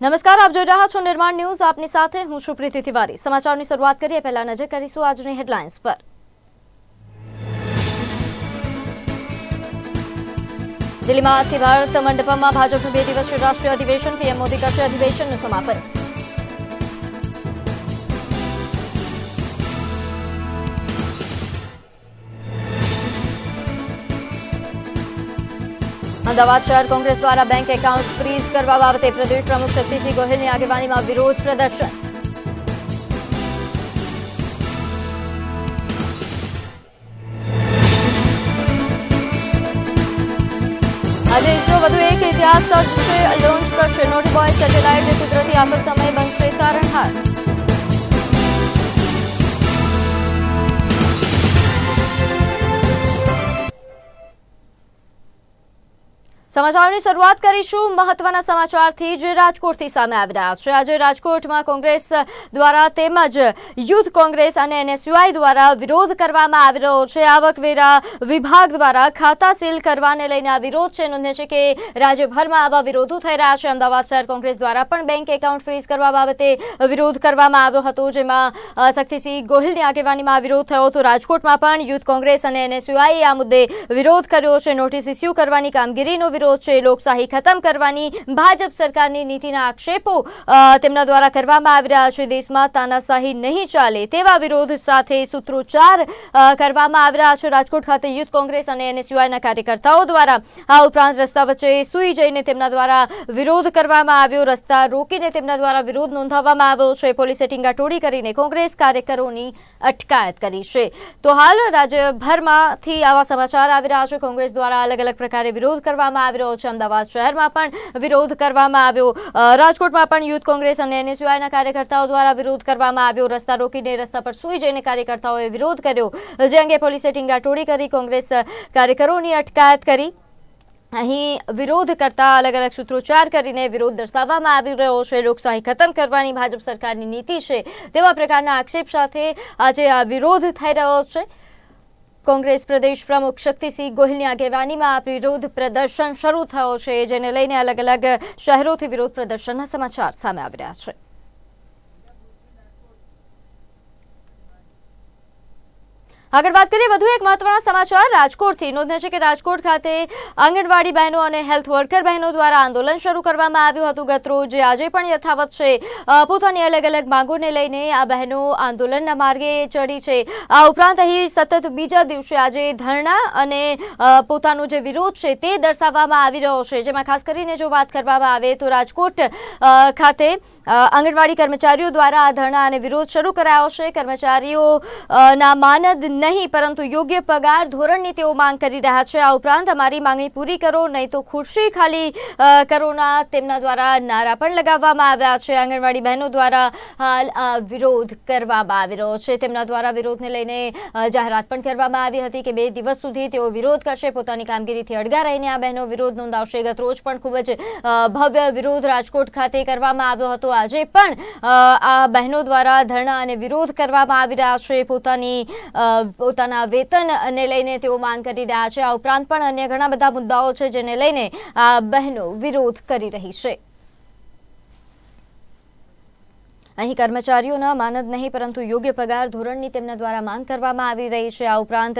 નમસ્કાર, આપ જોઈ રહ્યા છો નિર્માણ ન્યૂઝ. આપની સાથે હું છું પ્રીતિ તિવારી. સમાચારની શરૂઆત કરીએ. પહેલા નજર કરીશું આજની હેડલાઇન્સ પર. દિલ્હીમાં આજથી ભારત મંડપમાં ભાજપનું બે દિવસીય રાષ્ટ્રીય અધિવેશન. પીએમ મોદી કરશે અધિવેશનનું સમાપન. અમદાવાદ શહેર કોંગ્રેસ દ્વારા બેંક એકાઉન્ટ ફ્રીઝ કરવા બાબતે પ્રદેશ પ્રમુખ શક્તિસિંહ ગોહિલની આગેવાનીમાં વિરોધ પ્રદર્શન. આજે ઇસરો વધુ એક ઇતિહાસ સર્જશે લોન્ચ કરશે. નોટ બોય સેટેલાઇટ કુદરતી આફત સમયે બનશે તારણહાર. સમાચારની શરૂઆત કરીશું. મહત્વના સમાચારથી જે રાજકોટથી સામે આવી રહ્યા છે. આજે રાજકોટમાં કોંગ્રેસ દ્વારા તેમજ યુથ કોંગ્રેસ અને એનએસયુઆઈ દ્વારા વિરોધ કરવામાં આવી રહ્યો છે. આવકવેરા વિભાગ દ્વારા ખાતા સીલ કરવાને લઈને આ વિરોધ છે. નોંધે છે કે રાજ્યભરમાં આવા વિરોધો થઈ રહ્યા છે. અમદાવાદ શહેર કોંગ્રેસ દ્વારા પણ બેંક એકાઉન્ટ ફ્રીઝ કરવા બાબતે વિરોધ કરવામાં આવ્યો હતો, જેમાં શક્તિસિંહ ગોહિલની આગેવાનીમાં વિરોધ થયો હતો. રાજકોટમાં પણ યુથ કોંગ્રેસ અને એનએસયુઆઈએ આ મુદ્દે વિરોધ કર્યો છે. નોટિસ ઇસ્યુ કરવાની કામગીરીનો વિરોધ છે લોકશાહી ખતમ કરવાની ભાજપ સરકારની નીતિના આક્ષેપો તેમના દ્વારા કરવામાં આવી રહ્યા છે. દેશમાં તાનાશાહી નહીં ચાલે તેવા વિરોધ સાથે સૂત્રોચ્ચાર કરવામાં આવી રહ્યા છે. રાજકોટ ખાતે યુથ કોંગ્રેસ અને એનએસયુઆઈના કાર્યકર્તાઓ દ્વારા આ ઉપરાંત રસ્તા વચ્ચે સૂઈ જઈને તેમના દ્વારા વિરોધ કરવામાં આવ્યો. રસ્તા રોકીને તેમના દ્વારા વિરોધ નોંધાવવામાં આવ્યો છે. પોલીસે ટીંગાટોળી કરીને કોંગ્રેસ કાર્યકરોની અટકાયત કરી છે. તો હાલ રાજ્યભરમાંથી આવા સમાચાર આવી રહ્યા છે. કોંગ્રેસ દ્વારા અલગ અલગ પ્રકારે વિરોધ કરવામાં આવી રહ્યો છે અમદાવાદ શહેરમાં પણ વિરોધ કરવામાં આવ્યો. રાજકોટમાં પણ યુથ કોંગ્રેસ અને એનએસયુઆઈના કાર્યકર્તાઓ દ્વારા વિરોધ કરવામાં આવ્યો. રસ્તા રોકીને રસ્તા પર સૂઈ જઈને કાર્યકર્તાઓએ વિરોધ કર્યો. જે અંગે પોલીસે ટીંગાટોળી કરી, કોંગ્રેસ કાર્યકરોની અટકાયત કરી. અહીં વિરોધ કરતા અલગ અલગ સૂત્રોચ્ચાર કરીને વિરોધ દર્શાવવામાં આવી રહ્યો છે. લોકશાહી ખતમ કરવાની ભાજપ સરકારની નીતિ છે તેવા પ્રકારના આક્ષેપ સાથે આજે આ વિરોધ થઈ રહ્યો છે. કોંગ્રેસ પ્રદેશ પ્રમુખ શક્તિસિંહ ગોહિલની આગેવાનીમાં આ વિરોધ પ્રદર્શન શરૂ થયો છે, જેને લઈને અલગ અલગ શહેરોથી વિરોધ પ્રદર્શનના સમાચાર સામે આવી રહ્યા છે. આગળ વાત કરીએ, વધુ એક મહત્વના સમાચાર રાજકોટથી. નોંધે છે કે રાજકોટ ખાતે આંગણવાડી બહેનો અને હેલ્થ વર્કર બહેનો દ્વારા આંદોલન શરૂ કરવામાં આવ્યું હતું. ગતરોજ જે આજે પણ યથાવત છે. પોતાની અલગ અલગ માંગોને લઈને આ બહેનો આંદોલનના માર્ગે ચડી છે. આ ઉપરાંત અહીં સતત બીજા દિવસે આજે ધરણા અને પોતાનો જે વિરોધ છે તે દર્શાવવામાં આવી રહ્યો છે. જેમાં ખાસ કરીને જો વાત કરવામાં આવે તો રાજકોટ ખાતે આંગણવાડી કર્મચારીઓ દ્વારા આ ધરણા અને વિરોધ શરૂ કરાયો છે. કર્મચારીઓ ના માનદ નહીં, પરંતુ યોગ્ય પગાર ધોરણની તેઓ માંગ કરી રહ્યા છે. આ ઉપરાંત અમારી માંગણી પૂરી કરો, નહીં તો ખુરશી ખાલી કરોના તેમના દ્વારા નારા પણ લગાવવામાં આવ્યા છે. આંગણવાડી બહેનો દ્વારા હાલ વિરોધ કરવામાં આવી રહ્યો છે. તેમના દ્વારા વિરોધને લઈને જાહેરાત પણ કરવામાં આવી હતી કે બે દિવસ સુધી તેઓ વિરોધ કરશે. પોતાની કામગીરીથી અડગા રહીને આ બહેનો વિરોધ નોંધાવશે. ગત રોજ પણ ખૂબ જ ભવ્ય વિરોધ રાજકોટ ખાતે કરવામાં આવ્યો હતો. આજે પણ આ બહેનો દ્વારા ધરણા અને વિરોધ કરવામાં આવી રહ્યા છે. પોતાની પોતાના વેતનને લઈને તેઓ માંગ કરી રહ્યા છે. આ ઉપરાંત પણ અન્ય ઘણા બધા મુદ્દાઓ છે જેને લઈને બહેનો વિરોધ કરી રહી છે. અહીં કર્મચારીઓના માનદ નહીં, પરંતુ યોગ્ય પગાર ધોરણની તેમના દ્વારા માંગ કરવામાં આવી રહી છે. આ ઉપરાંત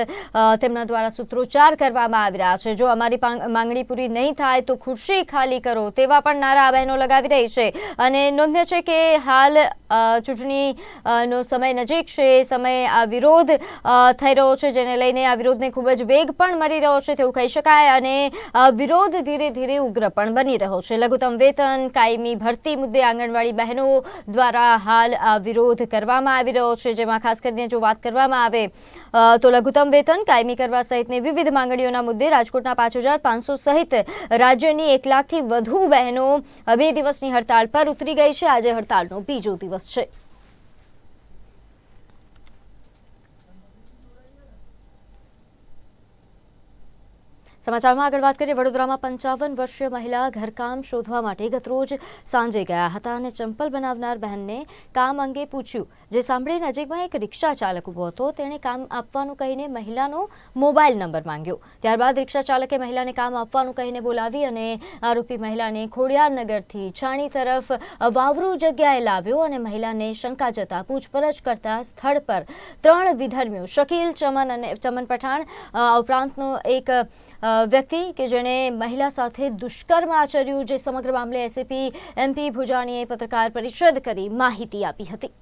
તેમના દ્વારા સૂત્રોચ્ચાર કરવામાં આવી રહ્યા છે. જો અમારી માંગણી પૂરી નહીં થાય તો ખુરશી ખાલી કરો તેવા પણ નારા આ બહેનો લગાવી રહી છે. અને નોંધ્ય છે કે હાલ ચૂંટણીનો સમય નજીક છે. સમય આ વિરોધ થઈ રહ્યો છે, જેને લઈને આ વિરોધને ખૂબ જ વેગ પણ મળી રહ્યો છે તેવું કહી શકાય અને વિરોધ ધીરે ધીરે ઉગ્ર પણ બની રહ્યો છે. લઘુત્તમ વેતન કાયમી ભરતી મુદ્દે આંગણવાડી બહેનો દ્વારા હાલ વિરોધ કરવામાં આવી રહ્યો છે, જેમાં ખાસ કરીને જો વાત કરવામાં આવે તો લઘુત્તમ વેતન કાયમી કરવા સહિતની વિવિધ માંગણીઓના મુદ્દે રાજકોટના પાંચ હજાર પાંચસો સહિત રાજ્યની એક લાખથી વધુ બહેનો બે દિવસની હડતાળ પર ઉતરી ગઈ છે. આજે હડતાળનો બીજો દિવસ છે. સમાચારમાં આગળ વાત કરીએ, વડોદરામાં પંચાવન વર્ષીય મહિલા ઘરકામ શોધવા માટે ગતરોજ સાંજે ગયા હતા અને ચંપલ બનાવનાર બહેનને કામ અંગે પૂછ્યું. જે સાંભળી નજીકમાં એક રિક્ષા ચાલક ઊભો હતો. તેણે કામ આપવાનું કહીને મહિલાનો મોબાઈલ નંબર માંગ્યો. ત્યારબાદ રિક્ષા ચાલકે મહિલાને કામ આપવાનું કહીને બોલાવી અને આરોપી મહિલાને ખોડિયારનગરથી છાણી તરફ વાવરુ જગ્યાએ લાવ્યો અને મહિલાને શંકા જતા પૂછપરછ કરતા સ્થળ પર ત્રણ વિધર્મીઓ, શકીલ, ચમન અને ચમન પઠાણ ઉપરાંતનો એક વ્યક્તિ કે જેણે મહિલા સાથે દુષ્કર્મ આચર્યું, જે સમગ્ર મામલે એસીપી એમપી ભુજાણીએ પત્રકાર પરિષદ કરી માહિતી આપી હતી.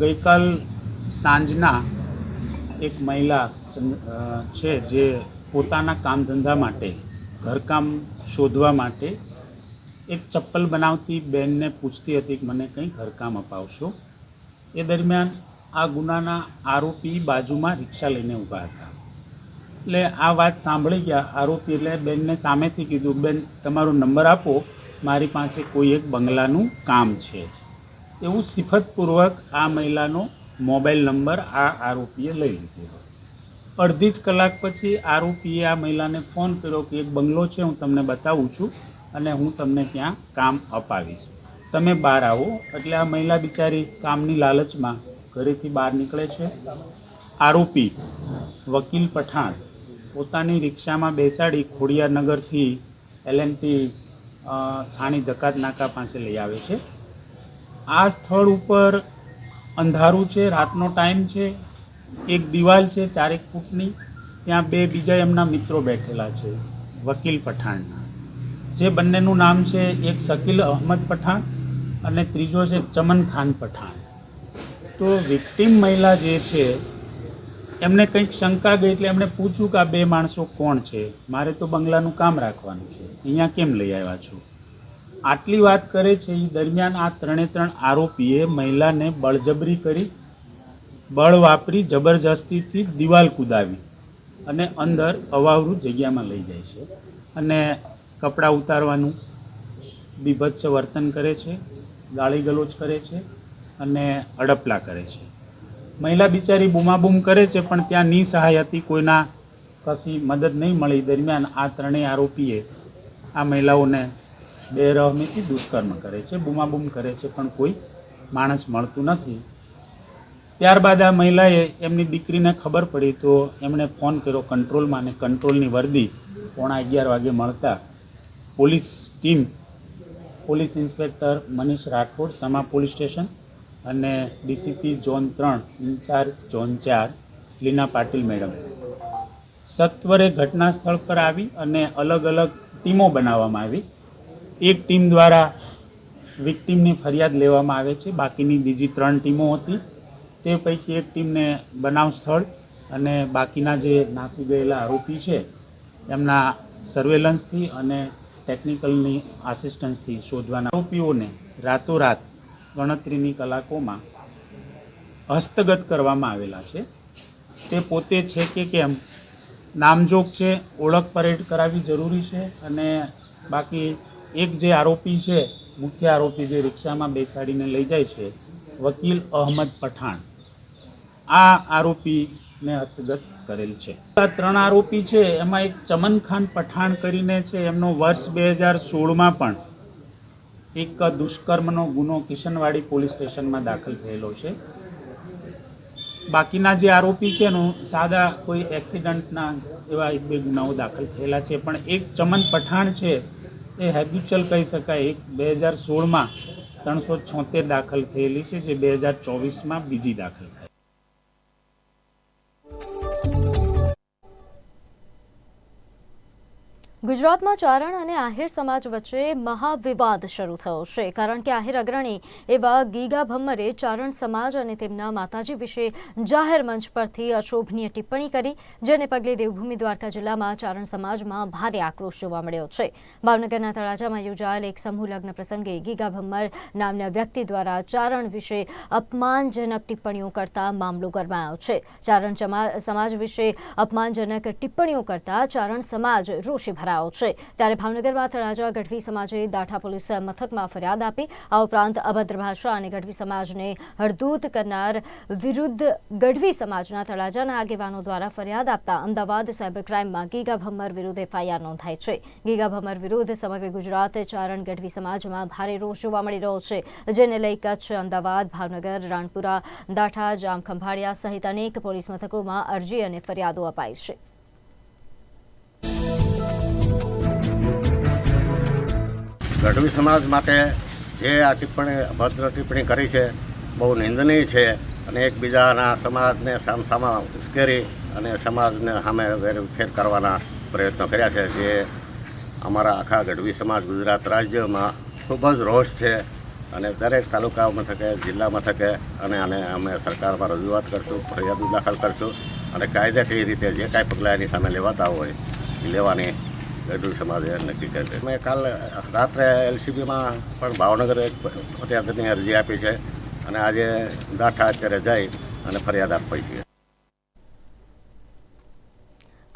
ગઈકાલ સાંજના એક મહિલા છે જે પોતાના કામ ધંધા માટે ઘરકામ શોધવા માટે એક ચપ્પલ બનાવતી બેનને પૂછતી હતી કે મને કંઈ ઘરકામ અપાવશો? એ દરમિયાન આ ગુનાના આરોપી બાજુમાં રિક્ષા લઈને ઊભા હતા. એટલે આ વાત સાંભળી ગયા. આરોપી એટલે બેનને સામેથી કીધું, બેન, તમારો નંબર આપો. મારી પાસે કોઈ એક બંગલાનું કામ છે. એવું સિફતપૂર્વક આ મહિલાનો મોબાઈલ નંબર આ આરોપીએ લઈ લીધેલો. અડધી જ કલાક પછી આરોપીએ આ મહિલાને ફોન કર્યો કે એક બંગલો છે, હું તમને બતાવું છું અને હું તમને ત્યાં કામ અપાવીશ. તમે બહાર આવો. એટલે આ મહિલા બિચારી કામની લાલચમાં ઘરેથી બહાર નીકળે છે. આરોપી વકીલ પઠાણ પોતાની રિક્ષામાં બેસાડી ખોડિયાનગરથી એલએનટી છાણી જકાત નાકા પાસે લઈ આવે છે. આ સ્થળ ઉપર અંધારું છે, રાતનો ટાઈમ છે. એક દિવાલ છે, ચારેક ફૂટની. ત્યાં બે બીજા એમના મિત્રો બેઠેલા છે, વકીલ પઠાણના. જે બંનેનું નામ છે, એક શકીલ અહમદ પઠાણ અને ત્રીજો છે, ચમન ખાન પઠાણ. તો વિક્ટીમ મહિલા જે છે, એમને કંઈક શંકા ગઈ એટલે એમણે પૂછ્યું કે આ બે માણસો કોણ છે? મારે તો બંગલાનું કામ રાખવાનું છે. અહીંયા કેમ લઈ આવ્યા છો? આટલી વાત કરે છે એ દરમિયાન આ ત્રણે ત્રણ આરોપીએ મહિલાને બળજબરી કરી બળ વાપરી જબરજસ્તીથી દિવાલ કૂદાવી અને અંદર અવાવરું જગ્યામાં લઈ જાય છે. અને કપડાં ઉતારવાનું બીભત્સ વર્તન કરે છે, ગાળી ગલોચ કરે છે અને હડપલા કરે છે. મહિલા બિચારી બૂમાબૂમ કરે છે, પણ ત્યાં નિસહાય કોઈના કશી મદદ નહીં મળી. દરમિયાન આ ત્રણેય આરોપીએ આ મહિલાઓને બેરહમીથી દુષ્કર્મ કરે છે, બૂમાબૂમ કરે છે, પણ કોઈ માણસ મળતું નથી. ત્યારબાદ આ મહિલાએ એમની દીકરીને ખબર પડી તો એમણે ફોન કર્યો કંટ્રોલમાં અને કંટ્રોલની વર્દી પોણા અગિયાર વાગે મળતા police team, police inspector Manish Rathod, Sama police station અને ડીસીપી ઝોન ત્રણ, ઇન્ચાર્જ ઝોન ચાર, લીના પાટીલ મેડમ. સત્વરે ઘટના સ્થળ પર આવી અને અલગ અલગ ટીમો બનાવવામાં આવી. એક ટીમ દ્વારા વિક્ટીમની ફરિયાદ લેવામાં આવે છે. બાકીની બીજી ત્રણ ટીમો હતી. તે પૈકી એક ટીમને બનાવ સ્થળ અને બાકીના જે નાસી ગયેલા આરોપી છે, એમના સર્વેલન્સથી અને ટેકનિકલની આસિસ્ટન્સથી શોધવાના આરોપીઓને રાતોરાત ગણતરીની કલાકોમાં હસ્તગત કરવામાં આવેલા છે. તે પોતે છે કે કેમ? નામજોગ છે, ઓળખ પરેડ કરાવવી જરૂરી છે અને બાકી એક જે આરોપી છે, મુખ્ય આરોપી જે રિક્ષામાં બેસાડીને લઈ જાય છે, વકીલ અહમદ પઠાણ. આ આરોપીને હસ્તગત કરેલ છે. આ ત્રણ આરોપી છે, એમાં એક ચમન ખાન પઠાણ કરીને છે, એમનો વર્ષ બે હજાર સોળમાં પણ એક દુષ્કર્મનો ગુનો કિશનવાડી પોલીસ સ્ટેશનમાં દાખલ થયેલો છે. બાકીના જે આરોપી છે, એનું સાદા કોઈ એક્સિડન્ટના એવા એક બે ગુનાઓ દાખલ થયેલા છે. પણ એક ચમન પઠાણ છે, એ હેબ્યુચલ કહી શકાય, એક બે હજાર સોળમાં ત્રણસો છોતેર દાખલ થયેલી છે, જે બે હજાર ચોવીસમાં બીજી દાખલ થઈ ગુજરાતમાં ચારણ અને આહિર સમાજ વચ્ચે મહાવિવાદ શરૂ થયો છે. કારણ કે આહિર અગ્રણી એવા ગીગા ભમ્મરે ચારણ સમાજ અને તેમના માતાજી વિશે જાહેર મંચ પરથી અશોભનીય ટિપ્પણી કરી, જેને પગલે દેવભૂમિ દ્વારકા જિલ્લામાં ચારણ સમાજમાં ભારે આક્રોશ જોવા મળ્યો છે. ભાવનગરના તળાજામાં યોજાયેલ એક સમૂહ લગ્ન પ્રસંગે ગીગા ભમ્મર નામના વ્યક્તિ દ્વારા ચારણ વિશે અપમાનજનક ટિપ્પણીઓ કરતા મામલો ગરમાયો છે. ચારણ સમાજ વિશે અપમાનજનક ટિપ્પણીઓ કરતા ચારણ સમાજ રોષે ભરાયો કરાયો છે. ત્યારે ભાવનગરમાં તળાજા ગઢવી સમાજે દાઠા પોલીસ મથકમાં ફરિયાદ આપી. આ ઉપરાંત અભદ્ર ભાષા અને ગઢવી સમાજને હળદૂત કરનાર વિરુદ્ધ ગઢવી સમાજના તળાજાના આગેવાનો દ્વારા ફરિયાદ આપતા અમદાવાદ સાયબર ક્રાઇમમાં ગીગા ભમ્મર વિરુદ્ધ એફઆઈઆર નોંધાઈ છે. ગીગા ભમ્મર વિરુદ્ધ સમગ્ર ગુજરાત ચારણ ગઢવી સમાજમાં ભારે રોષ જોવા મળી રહ્યો છે. જેને લઈ કચ્છ, અમદાવાદ, ભાવનગર, રાણપુરા, દાઠા જામ ખંભાળિયા સહિત અનેક પોલીસ મથકોમાં અરજી અને ફરિયાદો અપાઈ છે. ગઢવી સમાજ માટે જે આ ટિપ્પણી અભદ્ર ટિપ્પણી કરી છે, બહુ નિંદનીય છે અને એકબીજાના સમાજને સામસામા ઉશ્કેરી અને સમાજને સામે વેરફેર કરવાના પ્રયત્નો કર્યા છે. જે અમારા આખા ગઢવી સમાજ ગુજરાત રાજ્યમાં ખૂબ જ રોષ છે અને દરેક તાલુકા મથકે, જિલ્લા મથકે અને આને અમે સરકારમાં રજૂઆત કરશું, ફરિયાદ દાખલ કરશું અને કાયદાકીય રીતે જે કાંઈ પગલાં એની સામે લેવાતા હોય એ લેવાની ગઢવી સમાજે નક્કી કરી મેં કાલ રાત્રે એલસીબીમાં પણ ભાવનગરે ફરિયાદની અરજી આપી છે અને આજે દાઠા અત્યારે જઈ અને ફરિયાદ આપી છે.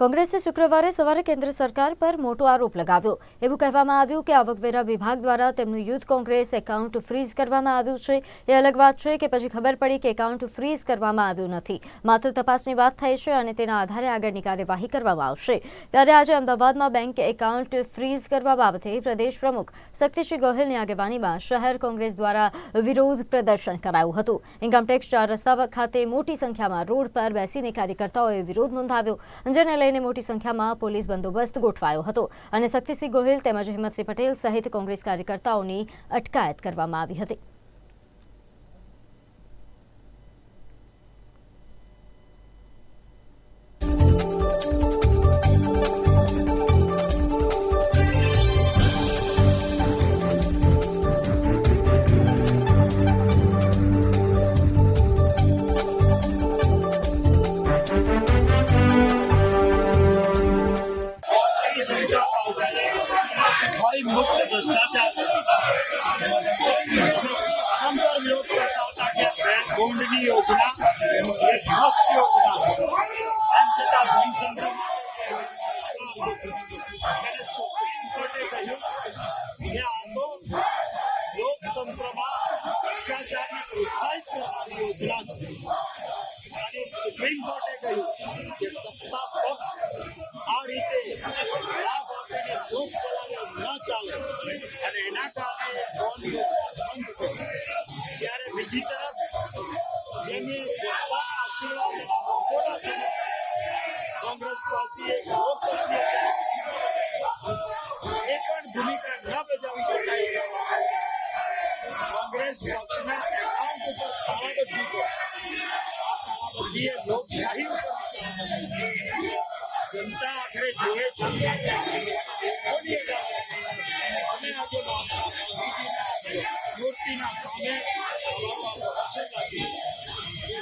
કોંગ્રેસે શુક્રવારે સવારે કેન્દ્ર સરકાર પર મોટો આરોપ લગાવ્યો. એવું કહેવામાં આવ્યું કે આવકવેરા વિભાગ દ્વારા તેમનું યુથ કોંગ્રેસ એકાઉન્ટ ફ્રીઝ કરવામાં આવ્યું છે. એ અલગ વાત છે કે પછી ખબર પડી કે એકાઉન્ટ ફ્રીઝ કરવામાં આવ્યું નથી. માત્ર તપાસની વાત થઈ છે અને તેના આધારે આગળની કાર્યવાહી કરવામાં આવશે. ત્યારે આજે અમદાવાદમાં બેંક એકાઉન્ટ ફ્રીઝ કરવા બાબતે પ્રદેશ પ્રમુખ શક્તિસિંહ ગોહિલની આગેવાનીમાં શહેર કોંગ્રેસ દ્વારા વિરોધ પ્રદર્શન કરાયું હતું. ઇન્કમટેક્સ ચાર રસ્તા ખાતે મોટી સંખ્યામાં રોડ પર બેસીને કાર્યકર્તાઓએ વિરોધ નોંધાવ્યો. જેને લઈને મોટી સંખ્યામાં પોલીસ બંદોબસ્ત ગોઠવાયો હતો અને શક્તિસિંહ ગોહિલ તેમજ હિંમતસિંહ પટેલ સહિત કોંગ્રેસ કાર્યકર્તાઓની અટકાયત કરવામાં આવી હતી. કોંગ્રેસ પક્ષના એકાઉન્ટ ઉપર તાળાબંધી કરી આ તાળાબંધીએ લોકશાહી જનતા આખરે જોવે છે મોદી અમે આજે મૂર્તિના સામે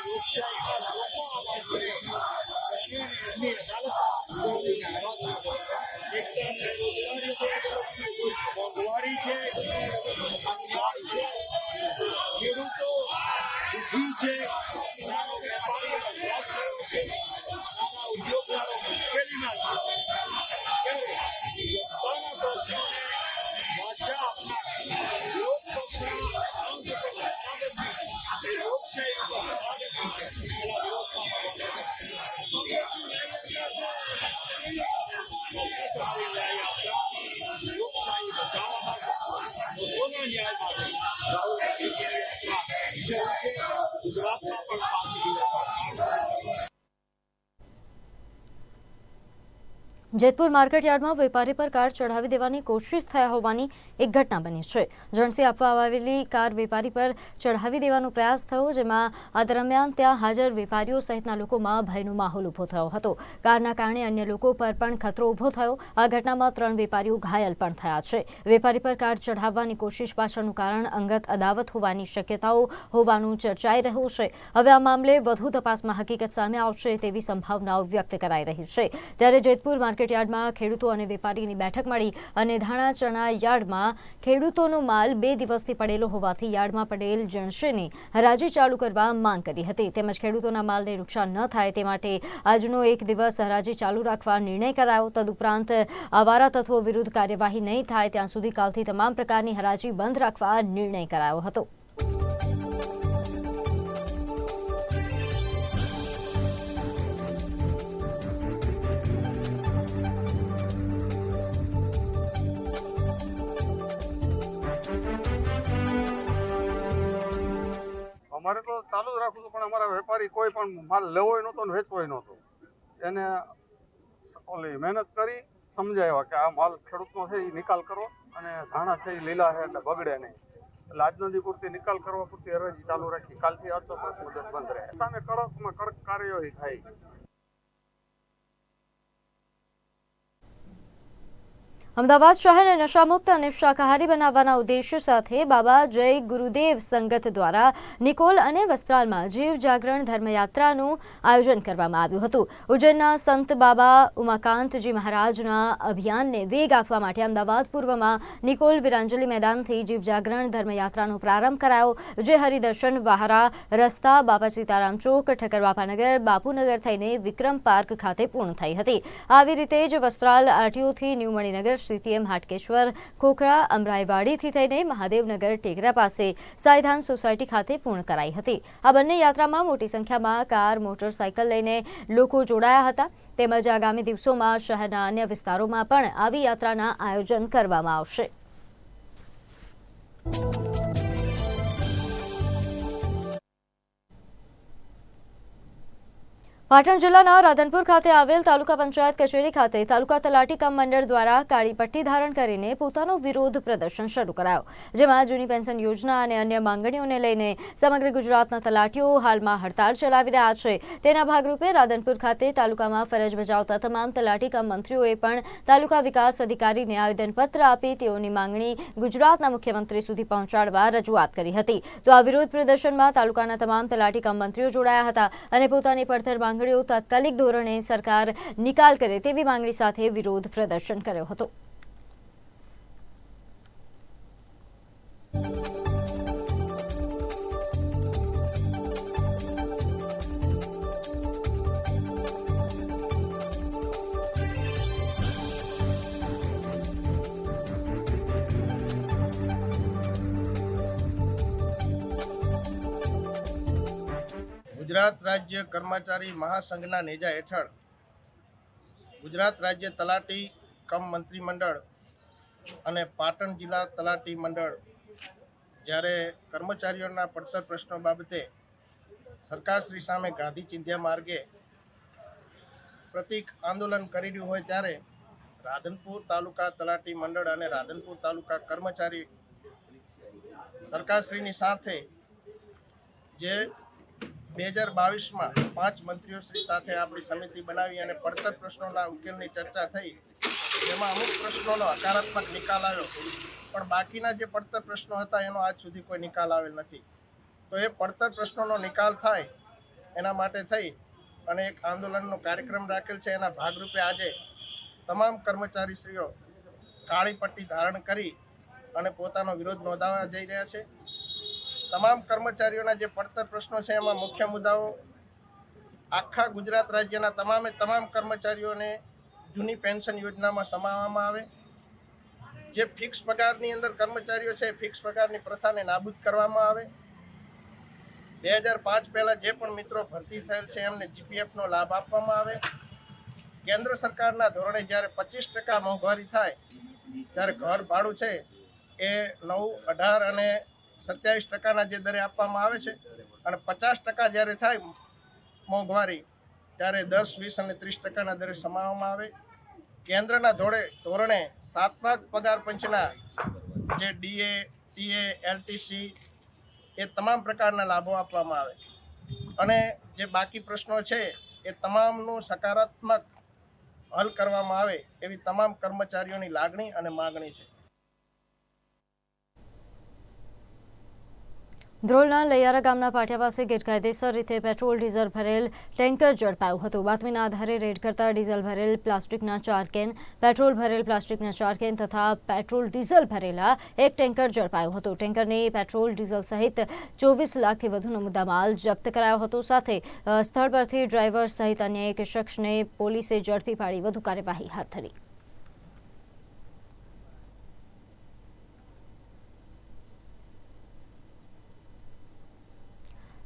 લોકશાહીમાં લોકો આવાજ કરે જેતપુર માર્કેટ યાર્ડમાં વેપારી પર કાર ચઢાવી દેવાની કોશિશ થયા હોવાની એક ઘટના બની છે. જણસી આપવા આવેલી કાર વેપારી પર ચઢાવી દેવાનો પ્રયાસ થયો, જેમાં આ દરમિયાન ત્યાં હાજર વેપારીઓ સહિતના લોકોમાં ભયનો માહોલ ઊભો થયો હતો. કારના કારણે અન્ય લોકો પર પણ ખતરો ઊભો થયો. આ ઘટનામાં ત્રણ વેપારીઓ ઘાયલ પણ થયા છે. વેપારી પર કાર ચઢાવવાની કોશિશ પાછળનું કારણ અંગત અદાવત હોવાની શક્યતાઓ હોવાનું ચર્ચાઈ રહ્યું છે. હવે આ મામલે વધુ તપાસમાં હકીકત સામે આવશે તેવી સંભાવનાઓ વ્યક્ત કરાઈ રહી છે. ત્યારે જેતપુર માર્કેટ માર્કેટયાર્ડમાં ખેડૂતો અને વેપારીની બેઠક મળી અને ધાણા, ચણા યાર્ડમાં ખેડૂતોનો માલ બે દિવસથી પડેલો હોવાથી યાર્ડમાં પડેલ જણશેની હરાજી ચાલુ કરવા માંગ કરી હતી. તેમજ ખેડૂતોના માલને નુકસાન ન થાય તે માટે આજનો એક દિવસ હરાજી ચાલુ રાખવા નિર્ણય કરાયો. તદુપરાંત આવારા તત્વો વિરુદ્ધ કાર્યવાહી નહીં થાય. ત્યાં સુધી કાલથી તમામ પ્રકારની હરાજી બંધ રાખવા નિર્ણય કરાયો હતો. વેપારી કોઈ પણ માલ લેવો નહોતો ને વેચવો નહોતો. એને ઓલી મહેનત કરી સમજાવ્યા કે આ માલ ખેડૂતનો છે, એ નિકાલ કરો અને ધાણા છે, એ લીલા છે એટલે બગડે નહીં. એટલે આજનો જે પૂરતી નિકાલ કરવા પૂરતી અરજી ચાલુ રાખી, કાલથી આ મુદત બંધ રહે. સામે કડકમાં કડક કાર્યવાહી થાય. અમદાવાદ શહેરને નશામુક્ત અને શાકાહારી બનાવવાના ઉદ્દેશ્ય સાથે બાબા જય ગુરુદેવ સંગત દ્વારા નિકોલ અને વસ્ત્રાલમાં જીવ જાગરણ ધર્મયાત્રાનું આયોજન કરવામાં આવ્યું હતું. ઉજ્જૈનના સંત બાબા ઉમાકાંતજી મહારાજના અભિયાનને વેગ આપવા માટે અમદાવાદ પૂર્વમાં નિકોલ વિરાંજલી મેદાનથી જીવ જાગરણ ધર્મયાત્રાનો પ્રારંભ કરાયો, જે હરિદર્શન, વાહરા, રસ્તા બાપા સીતારામ ચોક ઠક્કરબાપાનગર બાપુનગર થઈને વિક્રમ પાર્ક ખાતે પૂર્ણ થઈ હતી. આવી રીતે જ વસ્ત્રાલ આરટીઓથી ન્યૂ મણિનગર સીટીએમ હાટકેશ્વર ખોખરા, અમરાઈવાડીથી થઈને મહાદેવનગર, ટેકરા પાસે સાયધામ સોસાયટી ખાતે પૂર્ણ કરાઈ હતી. આ બંને યાત્રામાં મોટી સંખ્યામાં કાર, મોટરસાયકલ લઈને લોકો જોડાયા હતા. તેમજ આગામી દિવસોમાં શહેરના અન્ય વિસ્તારોમાં પણ આવી યાત્રાના આયોજન કરવામાં આવશે. પાટણ જિલ્લાના રાધનપુર ખાતે આવેલ તાલુકા પંચાયત કચેરી ખાતે તાલુકા તલાટી કમ મંડળ દ્વારા કાળી પટ્ટી ધારણ કરીને પોતાનો વિરોધ પ્રદર્શન શરૂ કરાયો, જેમાં જૂની પેન્શન યોજના અને અન્ય માંગણીઓને લઈને સમગ્ર ગુજરાતના તલાટીઓ હાલમાં હડતાળ ચલાવી રહ્યા છે. તેના ભાગરૂપે રાધનપુર ખાતે તાલુકામાં ફરજ બજાવતા તમામ તલાટી કમ મંત્રીઓએ પણ તાલુકા વિકાસ અધિકારીને આવેદનપત્ર આપી તેઓની માંગણી ગુજરાતના મુખ્યમંત્રી સુધી પહોંચાડવા રજૂઆત કરી હતી. તો આ વિરોધ પ્રદર્શનમાં તાલુકાના તમામ તલાટી કમ મંત્રીઓ જોડાયા હતા અને પોતાની પડતર માંગણીઓ તાત્કાલિક ધોરણે સરકાર નિકાલ કરે તેવી માંગણી સાથે વિરોધ પ્રદર્શન કર્યો હતો. ગુજરાત રાજ્ય કર્મચારી મહાસંઘના નેજા હેઠળ ગુજરાત રાજ્ય તલાટી કમ મંત્રીમંડળ અને પાટણ જિલ્લા તલાટી મંડળ જ્યારે કર્મચારીઓના પડતર પ્રશ્નો બાબતે સરકારશ્રી સામે ગાંધી ચિંધ્યા માર્ગે પ્રતિક આંદોલન કરી રહ્યું હોય ત્યારે રાધનપુર તાલુકા તલાટી મંડળ અને રાધનપુર તાલુકા કર્મચારી સરકારશ્રીની સાથે જે બે હજાર બાવીસમાં પાંચ મંત્રીઓ શ્રી સાથે આપણી સમિતિ બનાવી અને પડતર પ્રશ્નોના ઉકેલની ચર્ચા થઈ. જેમાં અમુક પ્રશ્નોનો હકારાત્મક નિકાલ આવ્યો. પણ બાકીના જે પડતર પ્રશ્નો હતા એનો આજ સુધી કોઈ નિકાલ આવેલ નથી. તો એ પડતર પ્રશ્નોનો નિકાલ થાય એના માટે થઈ અને એક આંદોલનનો કાર્યક્રમ રાખેલ છે. એના ભાગરૂપે આજે તમામ કર્મચારીશ્રીઓ કાળી પટ્ટી ધારણ કરી અને પોતાનો વિરોધ નોંધાવવા જઈ રહ્યા છે. તમામ કર્મચારીઓના જે પડતર પ્રશ્નો છે, એમાં મુખ્ય મુદ્દાઓ આખા ગુજરાત રાજ્યના તમામે તમામ કર્મચારીઓને જૂની પેન્શન યોજનામાં સમાવવામાં આવે. જે ફિક્સ પગારની અંદર કર્મચારીઓ છે, એ ફિક્સ પગારની પ્રથાને નાબૂદ કરવામાં આવે. બે હજાર પાંચ પહેલાં જે પણ મિત્રો ભરતી થયેલ છે, એમને જીપીએફનો લાભ આપવામાં આવે. કેન્દ્ર સરકારના ધોરણે જ્યારે પચીસ ટકા મોંઘવારી થાય ત્યારે ઘર ભાડું છે, એ નવ, અઢાર અને સત્યાવીસ ટકાના જે દરે આપવામાં આવે છે અને પચાસ ટકા જ્યારે થાય મોંઘવારી, ત્યારે દસ, વીસ અને ત્રીસ ટકાના દરે સમાવવામાં આવે. કેન્દ્રના ધોળે ધોરણે સાતમા પગાર પંચના જે ડીએ, ટીએ, એલટીસી એ તમામ પ્રકારના લાભો આપવામાં આવે. અને જે બાકી પ્રશ્નો છે એ તમામનું સકારાત્મક હલ કરવામાં આવે એવી તમામ કર્મચારીઓની લાગણી અને માગણી છે. ધ્રોલના લૈયારા ગામના પાટિયા પાસે ગેરકાયદેસર રીતે પેટ્રોલ, ડીઝલ ભરેલ ટેન્કર ઝડપાયું હતું. બાતમીના આધારે રેડ કરતા ડીઝલ ભરેલ પ્લાસ્ટિકના ચાર કેન, પેટ્રોલ ભરેલ પ્લાસ્ટિકના ચાર કેન તથા પેટ્રોલ, ડીઝલ ભરેલા એક ટેન્કર ઝડપાયું હતું. ટેન્કરને પેટ્રોલ, ડીઝલ સહિત ચોવીસ લાખથી વધુનો મુદ્દામાલ જપ્ત કરાયો હતો. સાથે સ્થળ પરથી ડ્રાઈવર સહિત અન્ય એક શખ્સને પોલીસે ઝડપી પાડી વધુ કાર્યવાહી હાથ ધરી.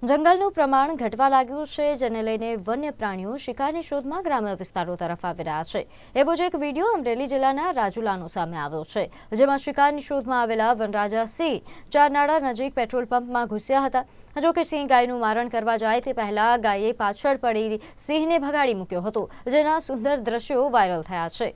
જંગલનું પ્રમાણ ઘટવા લાગ્યું છે, જેને લઈને વન્ય પ્રાણીઓ શિકારની શોધમાં ગ્રામ્ય વિસ્તારો તરફ આવી રહ્યા છે. એવો જ એક વીડિયો અમરેલી જિલ્લાના રાજુલાનો સામે આવ્યો છે, જેમાં શિકારની શોધમાં આવેલા વનરાજા સિંહ ચારનાળા નજીક પેટ્રોલ પંપમાં ઘૂસ્યા હતા. જો કે સિંહ ગાયનું મારણ કરવા જાય તે પહેલા ગાયે પાછળ પડી સિંહને ભગાડી મૂક્યો હતો, જેના સુંદર દ્રશ્યો વાયરલ થયા છે.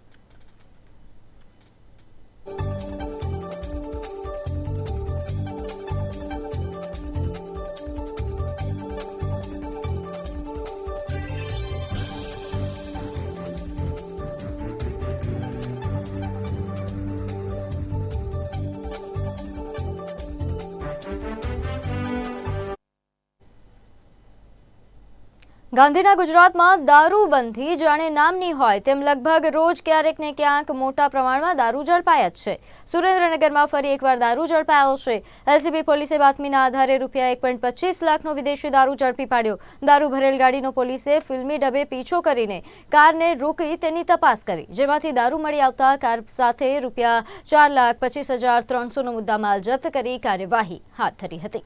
ગાંધીના ગુજરાતમાં દારૂબંધી જાણે નામની હોય તેમ લગભગ રોજ ક્યારેક ને ક્યાંક મોટા પ્રમાણમાં દારૂ ઝડપાયા જ છે. સુરેન્દ્રનગરમાં ફરી એકવાર દારૂ ઝડપાયો છે. એલસીબી પોલીસે બાતમીના આધારે રૂપિયા એક પોઈન્ટ પચીસ લાખનો વિદેશી દારૂ ઝડપી પાડ્યો. દારૂ ભરેલ ગાડીનો પોલીસે ફિલ્મી ડબે પીછો કરીને કારને રોકી તેની તપાસ કરી. જેમાંથી દારૂ મળી આવતા કાર સાથે રૂપિયા ચાર લાખ પચીસ હજાર ત્રણસોનો મુદ્દામાલ જપ્ત કરી કાર્યવાહી હાથ ધરી હતી.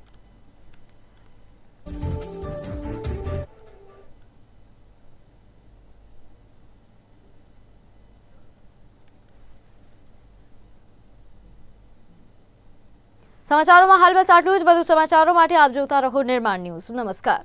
સમાચારોમાં હાલ બસ આટલું જ. બધું સમાચારો માટે આપ જોતા રહો નિર્માણ ન્યૂઝ. નમસ્કાર.